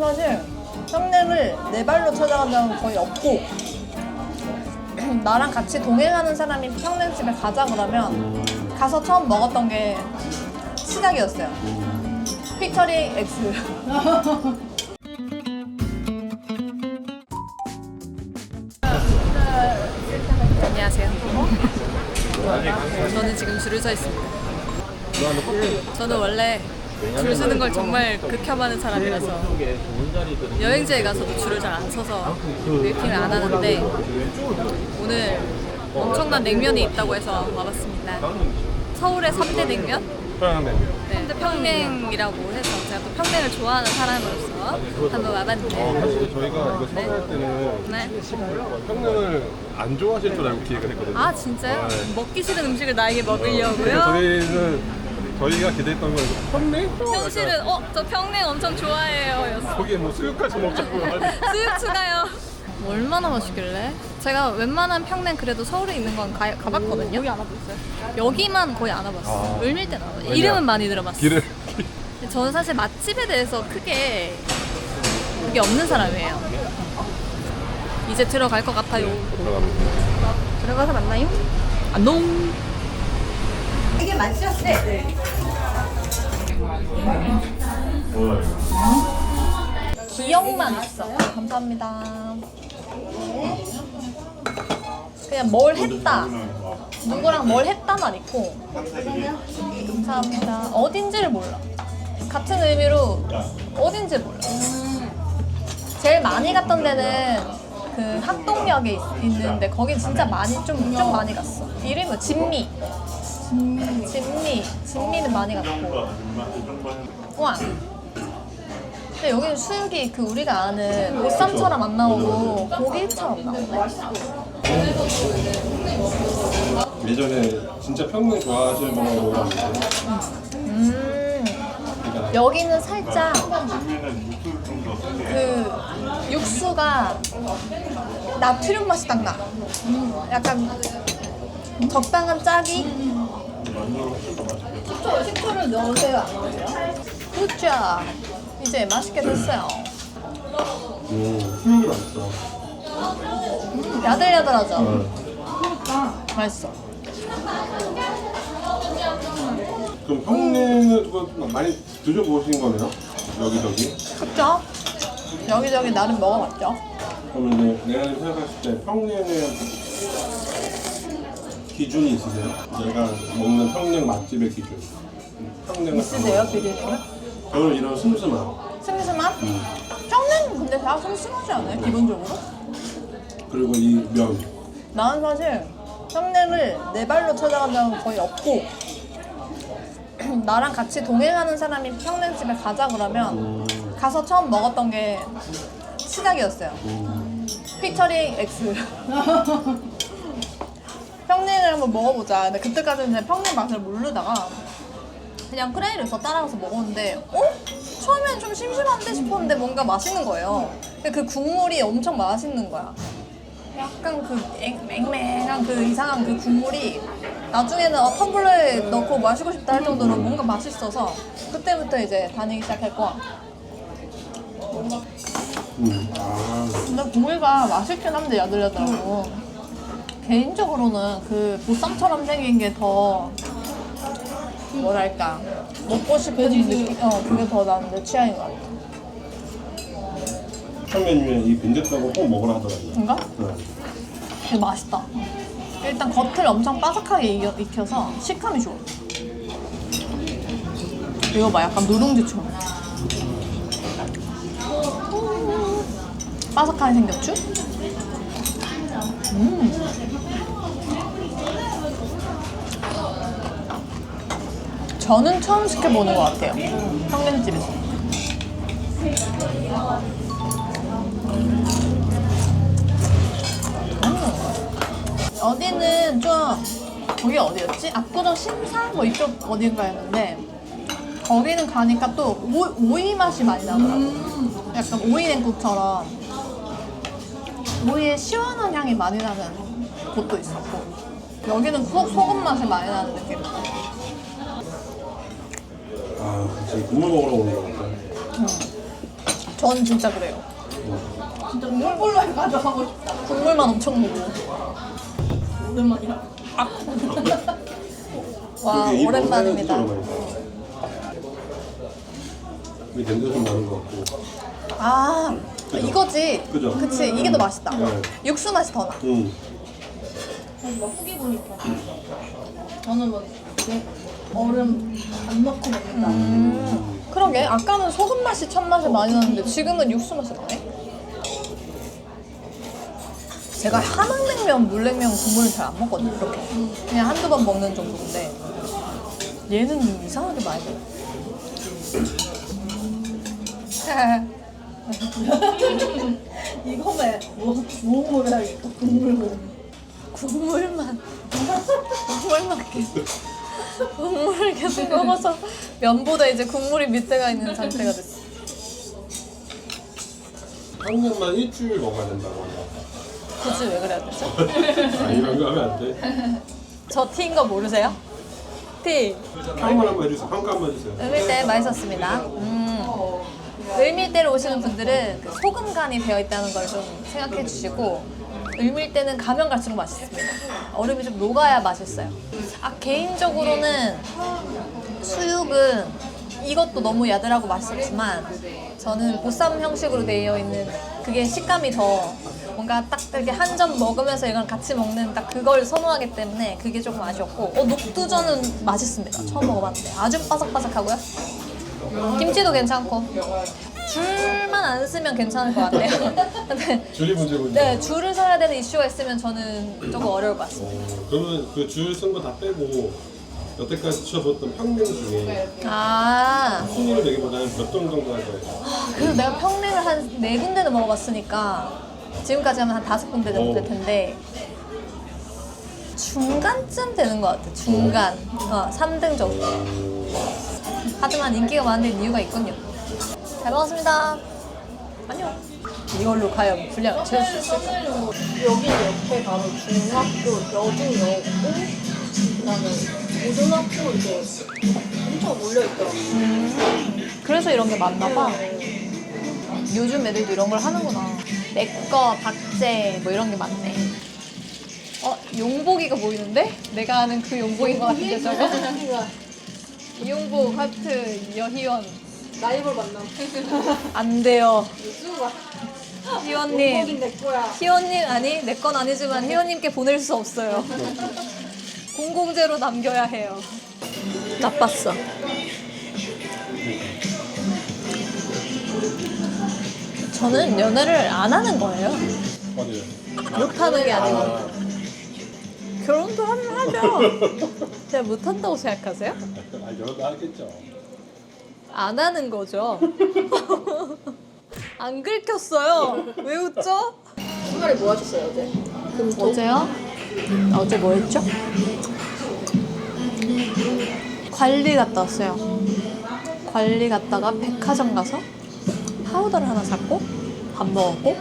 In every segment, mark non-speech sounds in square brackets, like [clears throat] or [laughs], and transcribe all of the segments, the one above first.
사실 평냉을 내 발로 찾아간 적은 거의 없고 [clears throat] 나랑 같이 동행하는 사람이 평냉집에 가자 그러면 가서 처음 먹었던 게 시작이었어요. 피처링 X. 안녕하세요. 저는 지금 줄을 서 있습니다. 저는 원래 줄 서는 걸 정말 극혐하는 사람이라서 여행지에 가서도 줄을 잘 안 서서 웨이팅을 안 하는데 오늘 엄청난 냉면이 있다고 해서 와봤습니다. 서울의 3대 냉면? 네, 평냉이라고 해서 제가 또 평냉을 좋아하는 사람으로서 한번 어, 와봤는데 사실 저희가 이거 처음 할 때는 네. 평양을 안 좋아하실 줄 알고 기획을 했거든요. 아 진짜요? 네. 먹기 싫은 음식을 나에게 먹으려고요? 저희는 저희가 기대했던 건 평냉? 현실은 어? 저 평냉 엄청 좋아해요 였어 거기에 뭐 수육까지 먹자고 [laughs] 수육 추가요. 얼마나 맛있길래? 제가 웬만한 평냉 그래도 서울에 있는 건 가, 가봤거든요. 여기 안 와봤어요? 여기만 거의 안 와봤어. 아. 을밀 때는 와봤어요. 왜냐? 이름은 많이 들어봤어. 길을 저는 사실 맛집에 대해서 크게 그게 없는 사람이에요. 이제 들어갈 것 같아요. 들어갑니다. 들어가서 만나요. 안녕. 이게 맛있었어. 기억만 있어. 감사합니다. 그냥 뭘 했다. 누구랑 뭘 했다만 있고. 감사합니다. 어딘지를 몰라. 같은 의미로 어딘지 몰라. 제일 많이 갔던 데는 그 학동역에 있, 있는데 거긴 진짜 많이 좀, 좀 많이 갔어. 이름이 뭐 진미. 진미. 진미. 진미는 많이 갔고. 와. 근데 여기는 수육이 그 우리가 아는 보쌈처럼 안 나오고 고기처럼 나오네. 예전에 진짜 평냉 좋아하시는 분하고 놀았는데 음. 여기는 살짝 그 육수가 나트륨 맛이 딱 나. 약간 적당한 짜기? 식초, 식초를 넣으세요? 안 넣으세요? 굿자. 이제 맛있게 됐어요. 음, 수육이 맛있어. 야들야들하죠? 어. 맛있어. 그럼 평냉을 그거 많이 드셔보신 거네요? 여기저기? 그쵸? 여기저기 나름 먹어봤죠? 그러면 이제 내가 생각했을 때 평냉의 기준이 있으세요? 내가 먹는 평냉 맛집의 기준. 평냉을 있으세요, 비리님은? 저는 이런 슴슴함. 슴슴함? 음. 평냉 근데 다 슴슴하지 않아요? 기본적으로? 그리고 이 면. 나는 사실 평냉을 내 발로 찾아간 적은 거의 없고 [clears throat] 나랑 같이 동행하는 사람이 평냉 집에 가자 그러면 음, 가서 처음 먹었던 게 시작이었어요. 음, 피처링 X. [laughs] 평냉을 한번 먹어보자. 근데 그때까지는 그냥 평냉 맛을 모르다가 그냥 크레이를 더 따라가서 먹었는데 어? 처음엔 좀 심심한데 싶었는데 뭔가 맛있는 거예요. 근데 그 국물이 엄청 맛있는 거야. 약간 그 앵- 맹맹한 그 이상한 그 국물이 나중에는 어, 텀블러에 넣고 마시고 싶다 할 정도로 뭔가 맛있어서 그때부터 이제 다니기 시작했고 음. 아, 근데 고기가 맛있긴 한데 야들야들하고 개인적으로는 그 보쌈처럼 생긴 게 더 뭐랄까 먹고 싶은 느낌 어 그게 더 나는 내 취향인 것 같아 한 메뉴에 이 빈대떡을 꼭 먹으라 하더라고요. 뭔가? 네. 되게 맛있다 일단 겉을 엄청 바삭하게 익혀, 익혀서 식감이 좋아 이거 봐 약간 누룽지처럼 바삭하게 생겼죠? 저는 처음 시켜보는 것 같아요. 평냉집에서. 음. 어디는 좀 거기 어디였지? 압구정 신사 뭐 이쪽 어딘가였는데 거기는 가니까 또 오, 오이 맛이 많이 나더라고. 약간 오이 냉국처럼 오이의 시원한 향이 많이 나는 곳도 있었고 여기는 소, 소금 맛이 많이 나는 느낌. 아, 지금 국물 먹으러 오는 거 같아요. 전 진짜 그래요. 진짜 물불로 가져가고 싶다. 국물만 엄청 먹고. 오랜만이야. 와 그게 이 오랜만입니다. 이 냄새 좀 나는 것 같고. 아 이거지. 그죠? 그치 이게 더 맛있다. 네. 육수 맛이 더 나. 응. 이거 후기 보니까 저는 뭐 이제 얼음 안 넣고 먹는다. 음, 그러게 아까는 소금 맛이 첫 맛이 많이 나는데 지금은 육수 맛이 나네. 제가 함흥냉면, 물냉면 국물을 잘 안 먹거든요. 이렇게 그냥 한두 번 먹는 정도인데 얘는 이상하게 많이 들어. [laughs] 이거에 뭐, 뭐 먹어야겠다. 국물 국물만 국물만 계속 [laughs] 국물을 계속 먹어서 면보다 이제 국물이 밑에가 있는 상태가 됐어. 평양만 일주일 먹어야 된다고 한다. 굳이 왜 그래야 되죠? 아, 이런 거 하면 안 돼. 저 티인 거 모르세요? 티. 한번 한번 해주세요. 한번 한번 해주세요. 을밀대 맛있었습니다. 음. 을밀대로 오시는 분들은 그 소금 간이 배어 있다는 걸 좀 생각해 주시고 을밀대는 가면 갈수록 맛있습니다. 얼음이 좀 녹아야 맛있어요. 아 개인적으로는 수육은 이것도 너무 야들하고 맛있었지만 저는 보쌈 형식으로 되어 있는 그게 식감이 더 뭔가 딱 이렇게 한 점 먹으면서 이건 같이 먹는 딱 그걸 선호하기 때문에 그게 조금 아쉬웠고 어, 녹두전은 맛있습니다. 처음 먹어봤는데 아주 바삭바삭하고요. 김치도 괜찮고 줄만 안 쓰면 괜찮을 것 같아요. [laughs] 근데 줄이 문제군요. 네 줄을 서야 되는 이슈가 있으면 저는 조금 어려울 것 같습니다. 어, 그러면 그 줄 쓴 거 다 빼고 여태까지 드셔봤던 평냉 중에 아 순위를 매기보다는 몇 점 정도 할 거예요? 그래도 내가 평냉을 한 네 군데는 먹어봤으니까 지금까지 하면 한 다섯 군데 정도 될 텐데 중간쯤 되는 것 같아. 중간. 어, 3등 정도. 하지만 인기가 많은 데는 이유가 있군요. 잘 먹었습니다. 아니요. 이걸로 과연 분량을 채울 수 있을까? 여기 옆에 바로 중학교 여중여고 그다음에 고등학교 이제 엄청 몰려 있더라고. 그래서 이런 게 많나 봐. 요즘 애들도 이런 걸 하는구나. 내꺼, 박제 뭐 이런 게 많네. 어, 용복이가 보이는데? 내가 아는 그 용복인 것 같은데 저거? 이용복, [laughs] 하트, 여희원. 라이벌 만남. [laughs] 안 돼요. 수가 희원님. 용복인 내 거야. 희원님, 아니, 내 건 아니지만 희원님께 보낼 수 없어요. 공공재로 남겨야 해요. 나빴어. 저는 연애를 안 하는 거예요. 어디요? 못하는 게 아니고. 결혼도 하면 하죠. [laughs] 제가 못한다고 생각하세요? 아, 여러 하겠죠. 안 하는 거죠. [laughs] 안 긁혔어요. 왜 웃죠? 주말에 뭐 하셨어요 어제? 어제요? 어제 뭐 했죠? 관리 갔다 왔어요. 관리 갔다가 백화점 가서 파우더를 하나 샀고 밥 먹었고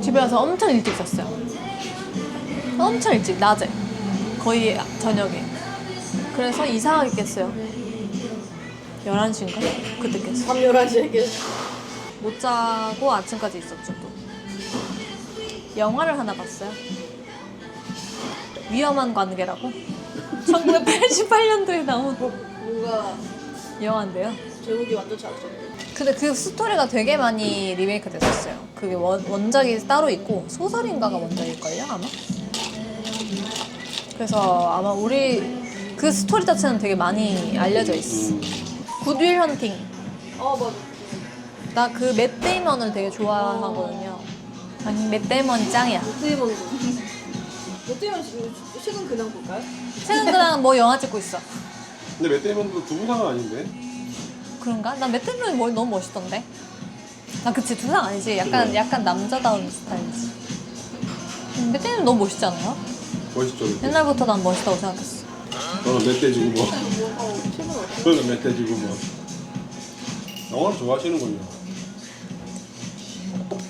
집에 와서 엄청 일찍 잤어요. 엄청 일찍 낮에 거의 저녁에 그래서 이상하게 깼어요. 11시인가? 그때 깼어요. 밤 11시에 계속 못 자고 아침까지 있었죠 또. 영화를 하나 봤어요. 위험한 관계라고. 1988년도에 나온 뭔가 영화인데요. 제목이 완전 잘했었는데 근데 그 스토리가 되게 많이 리메이크 됐었어요. 그게 원, 원작이 따로 있고 소설인가가 원작일걸요 아마. 그래서 아마 우리 그 스토리 자체는 되게 많이 알려져 있어. 굿윌 헌팅. 어 맞아 나 그 맷 데이먼을 되게 좋아하거든요. 아니 맷 데이먼이 짱이야. 롯데몬도 롯데몬 지금 최근 그냥 볼까요? 최근 그냥 뭐 영화 찍고 있어. 근데 맷데이먼도 두부상 아닌데? 그런가? 난 맷 데이먼이 뭐- 너무 멋있던데. 아 그치 두상 아니지. 약간 약간 남자다운 스타일이지. 음, 맷 데이먼 너무 멋있지 않아요? 멋있죠. 이렇게. 옛날부터 난 멋있다고 생각했어. 너는 멧돼지고 뭐. 어 어때? 너는 멧돼지고 뭐. 영화를 좋아하시는군요.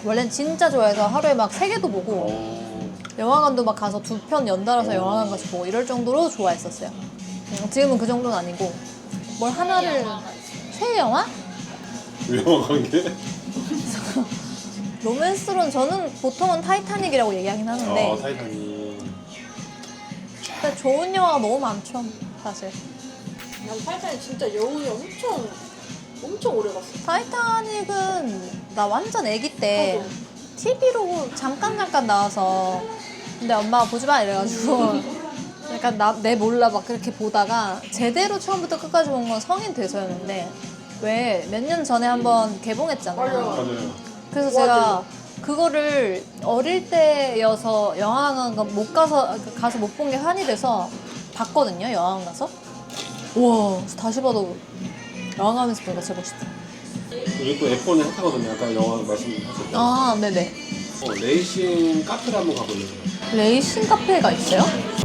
원래는 진짜 좋아해서 하루에 막 세 개도 보고 어. 영화관도 막 가서 두 편 연달아서 영화관 가서 보고 이럴 정도로 좋아했었어요. 음, 지금은 그 정도는 아니고 뭘 하나를 새 영화? 위험한 관계? 로맨스로는 저는 보통은 타이타닉이라고 얘기하긴 하는데 어 타이탄이 근데 좋은 영화가 너무 많죠 사실 난 타이탄이 진짜 여운이 엄청 엄청 오래 봤어. 타이타닉은 나 완전 애기 때 나도. TV로 잠깐 잠깐 나와서 근데 엄마가 보지 마 이래가지고 [laughs] 약간 나, 내 몰라 막 그렇게 보다가 제대로 처음부터 끝까지 본 건 성인 돼서였는데 왜 몇 년 전에 한번 개봉했잖아요. 맞아. 맞아요. 그래서. 제가 그거를 어릴 때여서 영화관 못 가서 가서 못 본 게 한이 돼서 봤거든요 영화관 가서. 우와 다시 봐도 영화관에서 보니까 진짜 멋있다. 또 F1이 핫하거든요. 아까 영화 말씀하셨던. 아 네네. 어, 레이싱 카페를 한번 가보려고요. 레이싱 카페가 있어요?